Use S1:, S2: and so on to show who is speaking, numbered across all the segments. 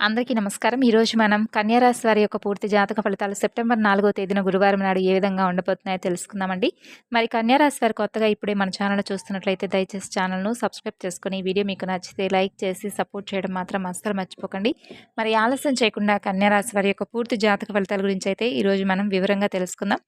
S1: అందరికీ నమస్కారం. ఈరోజు మనం కన్యారాశి వారి యొక్క పూర్తి జాతక ఫలితాలు సెప్టెంబర్ నాలుగో తేదీన గురువారం నాడు ఏ విధంగా ఉండబోతున్నాయో తెలుసుకుందామండి. మరి కన్యారాశి వారి కొత్తగా ఇప్పుడే మన ఛానల్ చూస్తున్నట్లయితే దయచేసి ఛానల్ను సబ్స్క్రైబ్ చేసుకుని వీడియో మీకు నచ్చితే లైక్ చేసి సపోర్ట్ చేయడం మాత్రం అస్సలు మర్చిపోకండి. మరి ఆలస్యం చేయకుండా కన్యారాశి వారి యొక్క పూర్తి జాతక ఫలితాల గురించి అయితే ఈరోజు మనం వివరంగా తెలుసుకుందాం.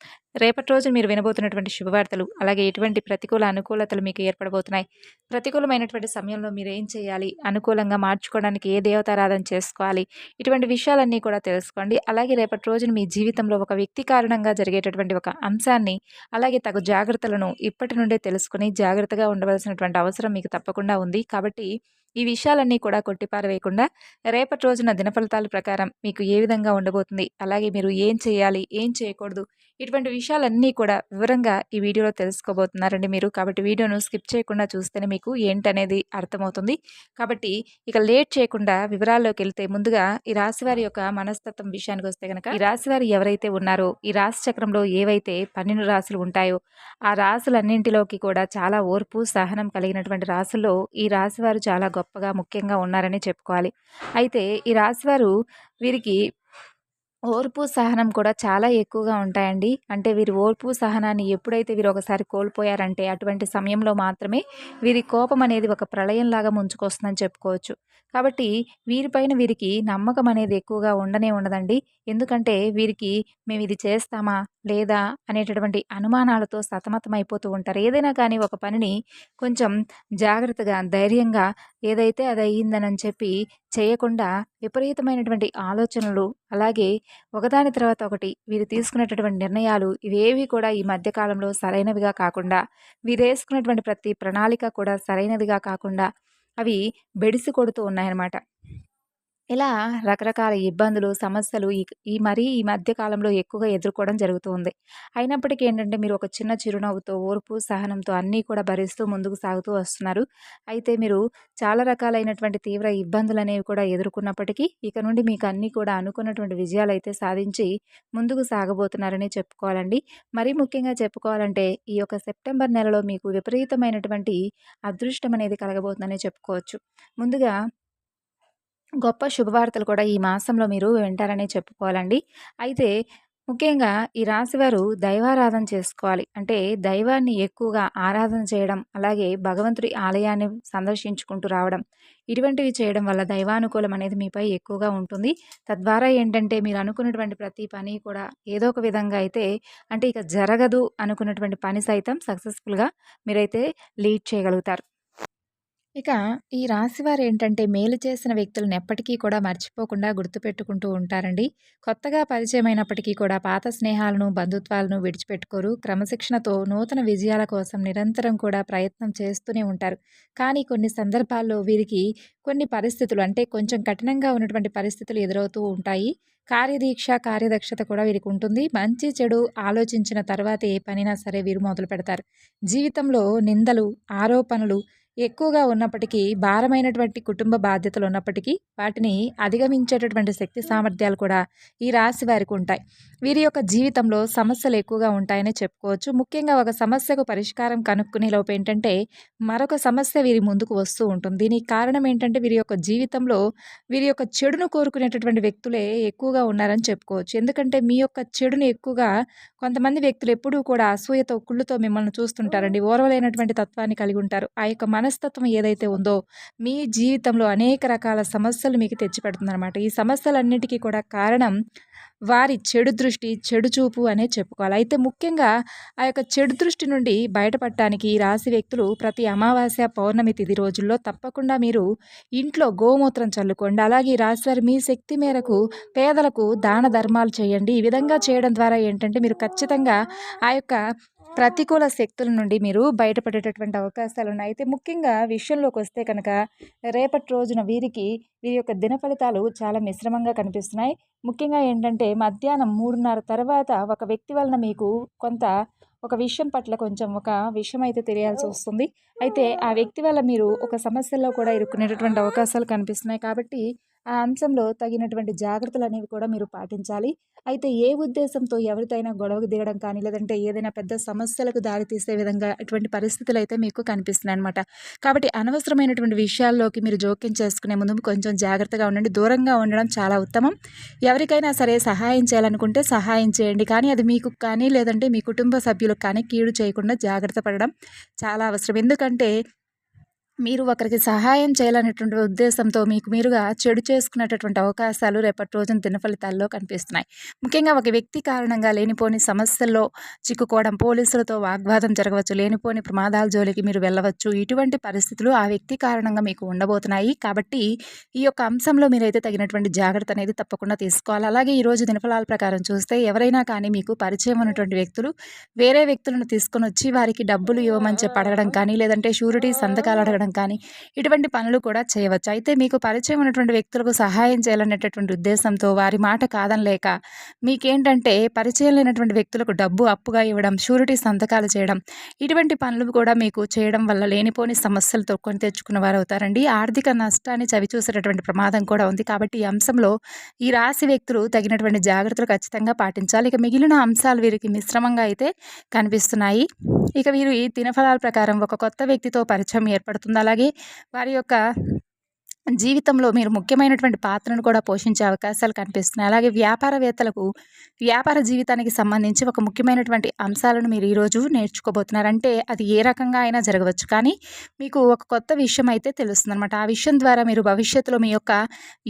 S1: రేపటి రోజు మీరు వినబోతున్నటువంటి శుభవార్తలు అలాగే ఎటువంటి ప్రతికూల అనుకూలతలు మీకు ఏర్పడబోతున్నాయి ప్రతికూలమైనటువంటి సమయంలో మీరు ఏం చేయాలి అనుకూలంగా మార్చుకోవడానికి ఏ దేవతారాధన చేసుకోవాలి చేసుకోవాలి ఇటువంటి విషయాలన్నీ కూడా తెలుసుకోండి. అలాగే రేపటి రోజున మీ జీవితంలో ఒక వ్యక్తి కారణంగా జరిగేటటువంటి ఒక అంశాన్ని అలాగే తగు జాగ్రత్తలను ఇప్పటి నుండే తెలుసుకుని జాగ్రత్తగా ఉండవలసినటువంటి అవసరం మీకు తప్పకుండా ఉంది. కాబట్టి ఈ విషయాలన్నీ కూడా కొట్టిపారవేయకుండా రేపటి రోజున దినఫలితాల ప్రకారం మీకు ఏ విధంగా ఉండబోతుంది అలాగే మీరు ఏం చేయాలి ఏం చేయకూడదు ఇటువంటి విషయాలన్నీ కూడా వివరంగా ఈ వీడియోలో తెలుసుకోబోతున్నారండి మీరు. కాబట్టి వీడియోను స్కిప్ చేయకుండా చూస్తేనే మీకు ఏంటనేది అర్థమవుతుంది. కాబట్టి ఇక లేట్ చేయకుండా వివరాల్లోకి వెళ్తే ముందుగా ఈ రాశివారి యొక్క మనస్తత్వం విషయానికి వస్తే కనుక ఈ రాశివారి ఎవరైతే ఉన్నారో ఈ రాశి చక్రంలో ఏవైతే పన్నెండు రాశులు ఉంటాయో ఆ రాశులన్నింటిలోకి కూడా చాలా ఓర్పు సహనం కలిగినటువంటి రాశుల్లో ఈ రాశివారు చాలా గొప్పగా ముఖ్యంగా ఉన్నారని చెప్పుకోవాలి. అయితే ఈ రాశివారు వీరికి ఓర్పు సహనం కూడా చాలా ఎక్కువగా ఉంటాయండి. అంటే వీరి ఓర్పు సహనాన్ని ఎప్పుడైతే వీరు ఒకసారి కోల్పోయారంటే అటువంటి సమయంలో మాత్రమే వీరి కోపం అనేది ఒక ప్రళయంలాగా ముంచుకొస్తుందని చెప్పుకోవచ్చు. కాబట్టి వీరిపైన వీరికి నమ్మకం అనేది ఎక్కువగా ఉండనే ఉండదండి. ఎందుకంటే వీరికి మేము ఇది చేస్తామా? లేదా? అనేటటువంటి అనుమానాలతో సతమతమైపోతూ ఉంటారు. ఏదైనా కానీ ఒక పనిని కొంచెం జాగ్రత్తగా ధైర్యంగా ఏదైతే అది అయ్యిందని చెప్పి చేయకుండా విపరీతమైనటువంటి ఆలోచనలు అలాగే ఒకదాని తర్వాత ఒకటి వీరు తీసుకునేటటువంటి నిర్ణయాలు ఇవేవి కూడా ఈ మధ్యకాలంలో సరైనవిగా కాకుండా వీరు వేసుకున్నటువంటి ప్రతి ప్రణాళిక కూడా సరైనదిగా కాకుండా అవి బెడిసి కొడుతూ ఉన్నాయన్నమాట. ఇలా రకరకాల ఇబ్బందులు సమస్యలు ఈ ఈ మరీ ఈ మధ్య కాలంలో ఎక్కువగా ఎదుర్కోవడం జరుగుతుంది అయినప్పటికీ ఏంటంటే మీరు ఒక చిన్న చిరునవ్వుతో ఓర్పు సహనంతో అన్నీ కూడా భరిస్తూ ముందుకు సాగుతూ వస్తున్నారు. అయితే మీరు చాలా రకాలైనటువంటి తీవ్ర ఇబ్బందులు అనేవి కూడా ఎదుర్కొన్నప్పటికీ ఇక నుండి మీకు అన్నీ కూడా అనుకున్నటువంటి విజయాలు అయితే సాధించి ముందుకు సాగబోతున్నారని చెప్పుకోవాలండి. మరీ ముఖ్యంగా చెప్పుకోవాలంటే ఈ యొక్క సెప్టెంబర్ నెలలో మీకు విపరీతమైనటువంటి అదృష్టం అనేది కలగబోతుందని చెప్పుకోవచ్చు. ముందుగా గొప్ప శుభవార్తలు కూడా ఈ మాసంలో మీరు వింటారనే చెప్పుకోవాలండి. అయితే ముఖ్యంగా ఈ రాశివారు దైవారాధన చేసుకోవాలి. అంటే దైవాన్ని ఎక్కువగా ఆరాధన చేయడం అలాగే భగవంతుడి ఆలయాన్ని సందర్శించుకుంటూ రావడం ఇటువంటివి చేయడం వల్ల దైవానుకూలం అనేది మీపై ఎక్కువగా ఉంటుంది. తద్వారా ఏంటంటే మీరు అనుకున్నటువంటి ప్రతి పని కూడా ఏదో ఒక విధంగా అయితే అంటే ఇక జరగదు అనుకున్నటువంటి పని సైతం సక్సెస్ఫుల్గా మీరైతే లీడ్ చేయగలుగుతారు. ఇక ఈ రాశివారు ఏంటంటే మేలు చేసిన వ్యక్తులను ఎప్పటికీ కూడా మర్చిపోకుండా గుర్తుపెట్టుకుంటూ ఉంటారండి. కొత్తగా పరిచయమైనప్పటికీ కూడా పాత స్నేహాలను బంధుత్వాలను విడిచిపెట్టుకోరు. క్రమశిక్షణతో నూతన విజయాల కోసం నిరంతరం కూడా ప్రయత్నం చేస్తూనే ఉంటారు. కానీ కొన్ని సందర్భాల్లో వీరికి కొన్ని పరిస్థితులు అంటే కొంచెం కఠినంగా ఉన్నటువంటి పరిస్థితులు ఎదురవుతూ ఉంటాయి. కార్యదీక్ష కార్యదక్షత కూడా వీరికి ఉంటుంది. మంచి చెడు ఆలోచించిన తర్వాత ఏ పనైనా సరే వీరు మొదలు పెడతారు జీవితంలో నిందలు ఆరోపణలు ఎక్కువగా ఉన్నప్పటికీ భారమైనటువంటి కుటుంబ బాధ్యతలు ఉన్నప్పటికీ వాటిని అధిగమించేటటువంటి శక్తి సామర్థ్యాలు కూడా ఈ రాశి వారికి ఉంటాయి. వీరి యొక్క జీవితంలో సమస్యలు ఎక్కువగా ఉంటాయని చెప్పుకోవచ్చు. ముఖ్యంగా ఒక సమస్యకు పరిష్కారం కనుక్కునే లోపు ఏంటంటే మరొక సమస్య వీరి ముందుకు వస్తూ ఉంటుంది. దీనికి కారణం ఏంటంటే వీరి యొక్క జీవితంలో వీరి యొక్క చెడును కోరుకునేటటువంటి వ్యక్తులే ఎక్కువగా ఉన్నారని చెప్పుకోవచ్చు. ఎందుకంటే మీ యొక్క చెడును ఎక్కువగా కొంతమంది వ్యక్తులు ఎప్పుడూ కూడా అసూయతో కుళ్ళుతో మిమ్మల్ని చూస్తుంటారండి. ఓర్వలేనటువంటి తత్వాన్ని కలిగి ఉంటారు. ఆ యొక్క మన మనస్తత్వం ఏదైతే ఉందో మీ జీవితంలో అనేక రకాల సమస్యలు మీకు తెచ్చిపెడుతుందన్నమాట. ఈ సమస్యలన్నిటికీ కూడా కారణం వారి చెడు దృష్టి చెడు చూపు అనే చెప్పుకోవాలి. అయితే ముఖ్యంగా ఆ యొక్క చెడు దృష్టి నుండి బయటపడటానికి రాశి వ్యక్తులు ప్రతి అమావాస్య పౌర్ణమి తిది రోజుల్లో తప్పకుండా మీరు ఇంట్లో గోమూత్రం చల్లుకోండి. అలాగే రాశివారి మీ శక్తి మేరకు పేదలకు దాన ధర్మాలు చేయండి. ఈ విధంగా చేయడం ద్వారా ఏంటంటే మీరు ఖచ్చితంగా ఆ యొక్క ప్రతికూల శక్తుల నుండి మీరు బయటపడేటటువంటి అవకాశాలు ఉన్నాయి అయితే ముఖ్యంగా విషయంలోకి వస్తే కనుక రేపటి రోజున వీరికి వీరి యొక్క దిన ఫలితాలు చాలా మిశ్రమంగా కనిపిస్తున్నాయి. ముఖ్యంగా ఏంటంటే మధ్యాహ్నం మూడున్నర తర్వాత ఒక వ్యక్తి వలన మీకు కొంత ఒక విషయం పట్ల కొంచెం ఒక విషయం అయితే తెలియాల్సి వస్తుంది. అయితే ఆ వ్యక్తి వల్ల మీరు ఒక సమస్యలో కూడా ఇరుక్కునేటటువంటి అవకాశాలు కనిపిస్తున్నాయి. కాబట్టి
S2: ఆ అంశంలో తగినటువంటి జాగ్రత్తలు అనేవి కూడా మీరు పాటించాలి. అయితే ఏ ఉద్దేశంతో ఎవరితోనైనా గొడవకు దిగడం కానీ లేదంటే ఏదైనా పెద్ద సమస్యలకు దారితీసే విధంగా అటువంటి పరిస్థితులు అయితే మీకు కనిపిస్తున్నాయి అనమాట కాబట్టి అనవసరమైనటువంటి విషయాల్లోకి మీరు జోక్యం చేసుకునే ముందు కొంచెం జాగ్రత్తగా ఉండండి. దూరంగా ఉండడం చాలా ఉత్తమం. ఎవరికైనా సరే సహాయం చేయాలనుకుంటే సహాయం చేయండి. కానీ అది మీకు కానీ లేదంటే మీ కుటుంబ సభ్యులకు కానీ కీడు చేయకుండా జాగ్రత్త పడడం చాలా అవసరం. ఎందుకంటే మీరు ఒకరికి సహాయం చేయాలనేటువంటి ఉద్దేశంతో మీకు మీరుగా చెడు చేసుకునేటటువంటి అవకాశాలు రేపటి రోజున దినఫలితాల్లో కనిపిస్తున్నాయి. ముఖ్యంగా ఒక వ్యక్తి కారణంగా లేనిపోని సమస్యల్లో చిక్కుకోవడం పోలీసులతో వాగ్వాదం జరగవచ్చు లేనిపోని ప్రమాదాల జోలికి మీరు వెళ్ళవచ్చు. ఇటువంటి పరిస్థితులు ఆ వ్యక్తి కారణంగా మీకు ఉండబోతున్నాయి. కాబట్టి ఈ యొక్క అంశంలో మీరైతే తగినటువంటి జాగ్రత్త అనేది తప్పకుండా తీసుకోవాలి. అలాగే ఈరోజు దినఫలాల ప్రకారం చూస్తే ఎవరైనా కానీ మీకు పరిచయం ఉన్నటువంటి వ్యక్తులు వేరే వ్యక్తులను తీసుకొని వచ్చి వారికి డబ్బులు ఇవ్వమని చెప్పి అడగడం కానీ లేదంటే షూరిటీ సంతకాలు అడగడం కానీ ఇటువంటి పనులు కూడా చేయవచ్చు. అయితే మీకు పరిచయం ఉన్నటువంటి వ్యక్తులకు సహాయం చేయాలనేటటువంటి ఉద్దేశంతో వారి మాట కాదనలేక మీకేంటంటే పరిచయం లేనటువంటి వ్యక్తులకు డబ్బు అప్పుగా ఇవ్వడం షూరిటీ సంతకాలు చేయడం ఇటువంటి పనులు కూడా మీకు చేయడం వల్ల లేనిపోని సమస్యలతో కొని తెచ్చుకున్న వారు అవుతారండి. ఆర్థిక నష్టాన్ని చవిచూసేటటువంటి ప్రమాదం కూడా ఉంది కాబట్టి ఈ అంశంలో ఈ రాశి వ్యక్తులు తగినటువంటి జాగ్రత్తలు ఖచ్చితంగా పాటించాలి. ఇక మిగిలిన అంశాలు వీరికి మిశ్రమంగా అయితే కనిపిస్తున్నాయి. ఇక వీరు ఈ దినఫలాల ప్రకారం ఒక కొత్త వ్యక్తితో పరిచయం ఏర్పడుతుంది? అలాగే వారి యొక్క జీవితంలో మీరు ముఖ్యమైనటువంటి పాత్రను కూడా పోషించే అవకాశాలు కనిపిస్తున్నాయి. అలాగే వ్యాపారవేత్తలకు వ్యాపార జీవితానికి సంబంధించి ఒక ముఖ్యమైనటువంటి అంశాలను మీరు ఈరోజు నేర్చుకోబోతున్నారు. అంటే అది ఏ రకంగా అయినా జరగవచ్చు. కానీ మీకు ఒక కొత్త విషయం అయితే తెలుస్తుంది అనమాట ఆ విషయం ద్వారా మీరు భవిష్యత్తులో మీ యొక్క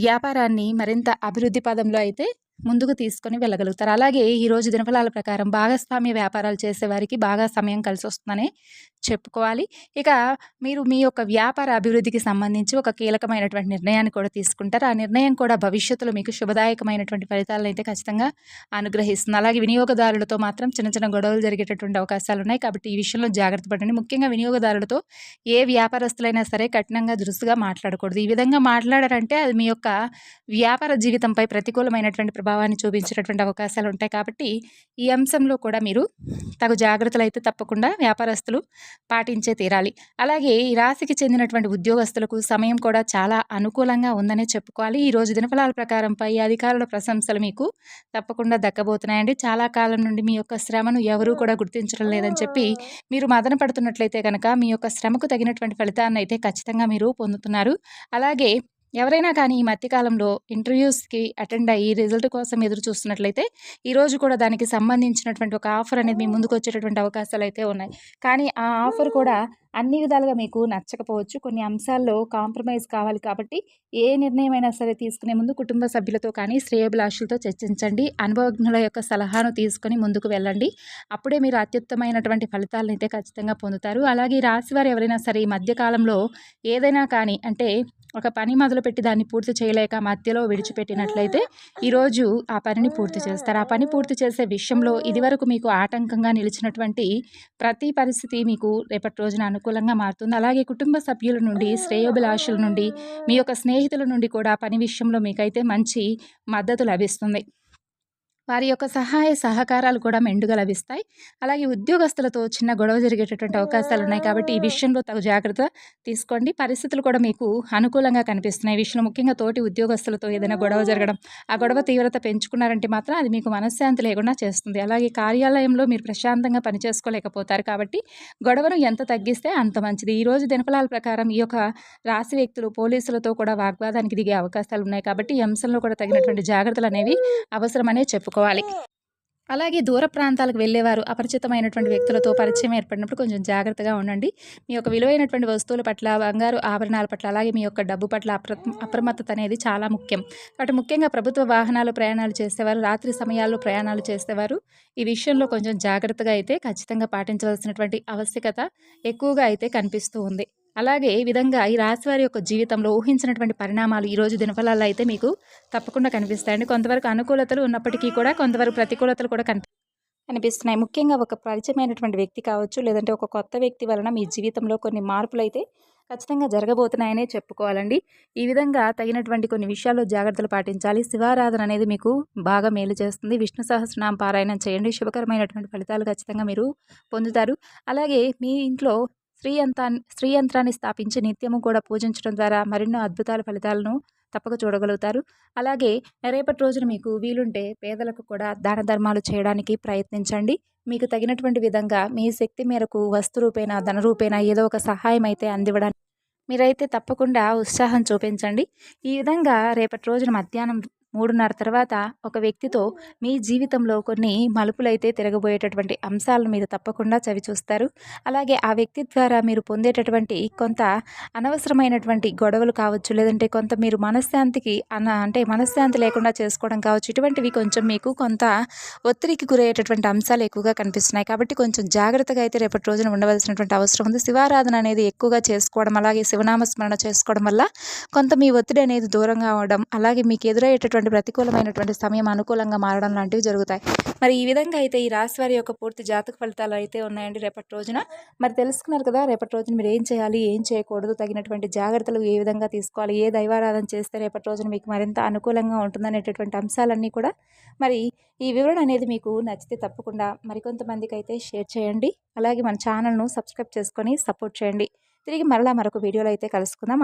S2: వ్యాపారాన్ని మరింత అభివృద్ధి పదంలో అయితే ముందుకు తీసుకొని వెళ్ళగలుగుతారు. అలాగే ఈరోజు దినఫలాల ప్రకారం భాగస్వామ్య వ్యాపారాలు చేసేవారికి బాగా సమయం కలిసి వస్తుందని చెప్పుకోవాలి. ఇక మీరు మీ యొక్క వ్యాపార అభివృద్ధికి సంబంధించి ఒక కీలకమైనటువంటి నిర్ణయాన్ని కూడా తీసుకుంటారు. ఆ నిర్ణయం కూడా భవిష్యత్తులో మీకు శుభదాయకమైనటువంటి ఫలితాలను అయితే ఖచ్చితంగా అనుగ్రహిస్తుంది. అలాగే వినియోగదారులతో మాత్రం చిన్న చిన్న గొడవలు జరిగేటటువంటి అవకాశాలు ఉన్నాయి. కాబట్టి ఈ విషయంలో జాగ్రత్త పడండి. ముఖ్యంగా వినియోగదారులతో ఏ వ్యాపారస్తులైనా సరే కఠినంగా దురుసుగా మాట్లాడకూడదు. ఈ విధంగా మాట్లాడారంటే అది మీ యొక్క వ్యాపార జీవితంపై ప్రతికూలమైనటువంటి ప్రభావాన్ని చూపించేటటువంటి అవకాశాలు ఉంటాయి. కాబట్టి ఈ అంశంలో కూడా మీరు తగు జాగ్రత్తలు అయితే తప్పకుండా వ్యాపారస్తులు పాటించే తీరాలి. అలాగే ఈ రాశికి చెందినటువంటి ఉద్యోగస్తులకు సమయం కూడా చాలా అనుకూలంగా ఉందనే చెప్పుకోవాలి. ఈ రోజు దినఫలాల ప్రకారం పై అధికారుల ప్రశంసలు మీకు తప్పకుండా దక్కబోతున్నాయండి. చాలా కాలం నుండి మీ యొక్క శ్రమను ఎవరూ కూడా గుర్తించడం లేదని చెప్పి మీరు మదన పడుతున్నట్లయితే కనుక మీ యొక్క శ్రమకు తగినటువంటి ఫలితాన్ని అయితే ఖచ్చితంగా మీరు పొందుతున్నారు. అలాగే ఎవరైనా కానీ ఈ మధ్యకాలంలో ఇంటర్వ్యూస్కి అటెండ్ అయ్యి రిజల్ట్ కోసం ఎదురు చూస్తున్నట్లయితే ఈరోజు కూడా దానికి సంబంధించినటువంటి ఒక ఆఫర్ అనేది మీ ముందుకు వచ్చేటటువంటి అవకాశాలు అయితే ఉన్నాయి. కానీ ఆ ఆఫర్ కూడా అన్ని విధాలుగా మీకు నచ్చకపోవచ్చు. కొన్ని అంశాల్లో కాంప్రమైజ్ కావాలి కాబట్టి ఏ నిర్ణయం అయినా సరే తీసుకునే ముందు కుటుంబ సభ్యులతో కానీ శ్రేయభిలాషులతో చర్చించండి. అనుభవజ్ఞుల యొక్క సలహాను తీసుకొని ముందుకు వెళ్ళండి. అప్పుడే మీరు అత్యుత్తమైనటువంటి ఫలితాలను అయితే ఖచ్చితంగా పొందుతారు. అలాగే రాశివారు ఎవరైనా సరే ఈ మధ్యకాలంలో ఏదైనా కానీ అంటే ఒక పని మొదలు మొదలుపెట్టి దాన్ని పూర్తి చేయలేక మధ్యలో విడిచిపెట్టినట్లయితే ఈరోజు ఆ పనిని పూర్తి చేస్తారు. ఆ పని పూర్తి చేసే విషయంలో ఇదివరకు మీకు ఆటంకంగా నిలిచినటువంటి ప్రతి పరిస్థితి మీకు రేపటి రోజున అనుకూలంగా మారుతుంది. అలాగే కుటుంబ సభ్యుల నుండి శ్రేయోభిలాషుల నుండి మీ యొక్క స్నేహితుల నుండి కూడా పని విషయంలో మీకైతే మంచి మద్దతు లభిస్తుంది. వారి యొక్క సహాయ సహకారాలు కూడా మెండుగా లభిస్తాయి. అలాగే ఉద్యోగస్తులతో చిన్న గొడవ జరిగేటటువంటి అవకాశాలు ఉన్నాయి కాబట్టి ఈ విషయంలో తగు జాగ్రత్త తీసుకోండి. పరిస్థితులు కూడా మీకు అనుకూలంగా కనిపిస్తున్నాయి. ఈ విషయంలో ముఖ్యంగా తోటి ఉద్యోగస్తులతో ఏదైనా గొడవ జరగడం ఆ గొడవ తీవ్రత పెంచుకున్నారంటే మాత్రం అది మీకు మనశ్శాంతి లేకుండా చేస్తుంది. అలాగే కార్యాలయంలో మీరు ప్రశాంతంగా పనిచేసుకోలేకపోతారు కాబట్టి గొడవను ఎంత తగ్గిస్తే అంత మంచిది. ఈరోజు రోజు దినఫలాల ప్రకారం ఈ యొక్క రాశి వ్యక్తులు పోలీసులతో కూడా వాగ్వాదానికి దిగే అవకాశాలు ఉన్నాయి కాబట్టి ఈ అంశంలో కూడా తగినటువంటి జాగ్రత్తలు అనేవి అవసరమనే చెప్పుకోవాలి. అలాగే దూర ప్రాంతాలకు వెళ్ళేవారు అపరిచితమైనటువంటి వ్యక్తులతో పరిచయం ఏర్పడినప్పుడు కొంచెం జాగ్రత్తగా ఉండండి. మీ యొక్క విలువైనటువంటి వస్తువుల పట్ల బంగారు ఆభరణాల పట్ల అలాగే మీ యొక్క డబ్బు పట్ల అప్ర అప్రమత్తత అనేది చాలా ముఖ్యం. కాబట్టి ముఖ్యంగా ప్రభుత్వ వాహనాలు ప్రయాణాలు చేసేవారు రాత్రి సమయాల్లో ప్రయాణాలు చేసేవారు. ఈ విషయంలో కొంచెం జాగ్రత్తగా అయితే ఖచ్చితంగా పాటించవలసినటువంటి ఆవశ్యకత ఎక్కువగా అయితే కనిపిస్తూ ఉంది. అలాగే ఈ విధంగా ఈ రాశివారి యొక్క జీవితంలో ఊహించినటువంటి పరిణామాలు ఈరోజు దినఫలాల్లో అయితే మీకు తప్పకుండా కనిపిస్తాయండి. కొంతవరకు అనుకూలతలు ఉన్నప్పటికీ కూడా కొంతవరకు ప్రతికూలతలు కూడా కనిపి కనిపిస్తున్నాయి. ముఖ్యంగా ఒక పరిచయమైనటువంటి వ్యక్తి కావచ్చు లేదంటే ఒక కొత్త వ్యక్తి వలన మీ జీవితంలో కొన్ని మార్పులు అయితే ఖచ్చితంగా జరగబోతున్నాయనే చెప్పుకోవాలండి. ఈ విధంగా తగినటువంటి కొన్ని విషయాల్లో జాగ్రత్తలు పాటించాలి. శివారాధన అనేది మీకు బాగా మేలు చేస్తుంది. విష్ణు సహస్రనామ పారాయణం చేయండి. శుభకరమైనటువంటి ఫలితాలు ఖచ్చితంగా మీరు పొందుతారు. అలాగే మీ ఇంట్లో శ్రీ యంత్రాన్ని శ్రీ యంత్రాన్ని స్థాపించి నిత్యము కూడా పూజించడం ద్వారా మరెన్నో అద్భుతాల ఫలితాలను తప్పక చూడగలుగుతారు. అలాగే రేపటి రోజున మీకు వీలుంటే పేదలకు కూడా దాన ధర్మాలు చేయడానికి ప్రయత్నించండి. మీకు తగినటువంటి విధంగా మీ శక్తి మేరకు వస్తు రూపేణ ధన రూపేణ ఏదో ఒక సహాయం అయితే అందివ్వడానికి మీరైతే తప్పకుండా ఉత్సాహం చూపించండి. ఈ విధంగా రేపటి రోజున మధ్యాహ్నం మూడున్నర తర్వాత ఒక వ్యక్తితో మీ జీవితంలో కొన్ని మలుపులైతే తిరగబోయేటటువంటి అంశాలను మీరు తప్పకుండా చవి చూస్తారు. అలాగే ఆ వ్యక్తి ద్వారా మీరు పొందేటటువంటి కొంత అనవసరమైనటువంటి గొడవలు కావచ్చు లేదంటే కొంత మీరు మనశ్శాంతికి అన అంటే మనశ్శాంతి లేకుండా చేసుకోవడం కావచ్చు ఇటువంటివి కొంచెం మీకు కొంత ఒత్తిడికి గురయ్యేటటువంటి అంశాలు ఎక్కువగా కనిపిస్తున్నాయి. కాబట్టి కొంచెం జాగ్రత్తగా అయితే రేపటి రోజున ఉండవలసినటువంటి అవసరం ఉంది. శివారాధన అనేది ఎక్కువగా చేసుకోవడం అలాగే శివనామస్మరణ చేసుకోవడం వల్ల కొంత మీ ఒత్తిడి అనేది దూరంగా అవడం అలాగే మీకు ఎదురయ్యేటటువంటి ప్రతికూలమైనటువంటి సమయం అనుకూలంగా మారడం లాంటివి జరుగుతాయి. మరి ఈ విధంగా అయితే ఈ రాశి వారి యొక్క పూర్తి జాతక ఫలితాలు అయితే ఉన్నాయండి రేపటి రోజున. మరి తెలుసుకున్నారు కదా రేపటి రోజున మీరు ఏం చేయాలి ఏం చేయకూడదు తగినటువంటి జాగ్రత్తలు ఏ విధంగా తీసుకోవాలి ఏ దైవారాధన చేస్తే రేపటి రోజున మీకు మరింత అనుకూలంగా ఉంటుందనేటటువంటి అంశాలన్నీ కూడా మరి ఈ వివరణ అనేది మీకు నచ్చితే తప్పకుండా మరికొంతమందికి అయితే షేర్ చేయండి. అలాగే మన ఛానల్ను సబ్స్క్రైబ్ చేసుకొని సపోర్ట్ చేయండి. తిరిగి మరలా మరొక వీడియోలో అయితే కలుసుకుందాం.